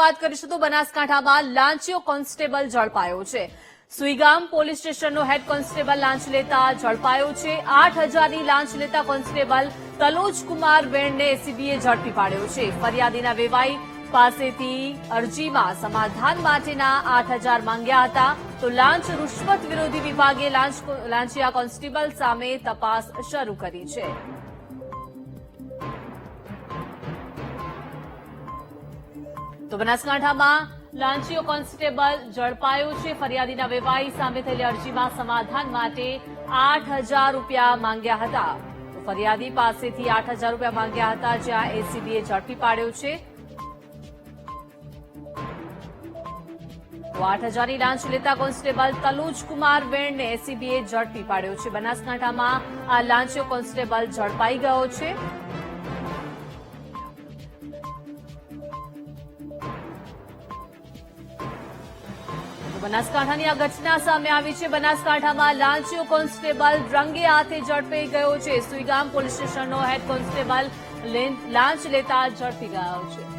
વાત કરીશું તો બનાસકાંઠામાં લાંચિયો કોન્સ્ટેબલ ઝડપાયો છે. સુઈગામ પોલીસ સ્ટેશનનો હેડ કોન્સ્ટેબલ લાંચ લેતા ઝડપાયો છે. આઠ હજારની લાંચ લેતા કોન્સ્ટેબલ તલોજ કુમાર વેણને એસીબીએ ઝડપી પાડ્યો છે. ફરિયાદીના વેવાઈ પાસેથી અરજીમાં સમાધાન માટેના આઠ હજાર માંગ્યા હતા. તો લાંચ રૂશ્વત વિરોધી વિભાગે લાંચ લાંચિયા કોન્સ્ટેબલ સામે તપાસ શરૂ કરી છે. તો બનાસકાંઠામાં લાંચીઓ કોન્સ્ટેબલ ઝડપાયો છે. ફરિયાદીના વેવાઈ સામે થયેલી અરજીમાં સમાધાન માટે આઠ હજાર રૂપિયા માંગ્યા હતા. તો ફરિયાદી પાસેથી આઠ હજાર રૂપિયા માંગ્યા હતા, જ્યાં એસીબીએ ઝડપી પાડ્યો છે. આઠ હજારની લાંચ લેતા કોન્સ્ટેબલ તલુજ કુમાર વેણને એસીબીએ ઝડપી પાડ્યો છે. બનાસકાંઠામાં આ લાંચીઓ કોન્સ્ટેબલ ઝડપાઈ ગયો છે. બનાસકાંઠાની આ ઘટના સામે આવી છે. બનાસકાંઠામાં લાંચીયો કોન્સ્ટેબલ રંગે હાથે ઝડપી ગયો છે. સુઈગામ પોલીસ સ્ટેશનનો હેડ કોન્સ્ટેબલ લાંચ લેતા ઝડપી ગયો છે.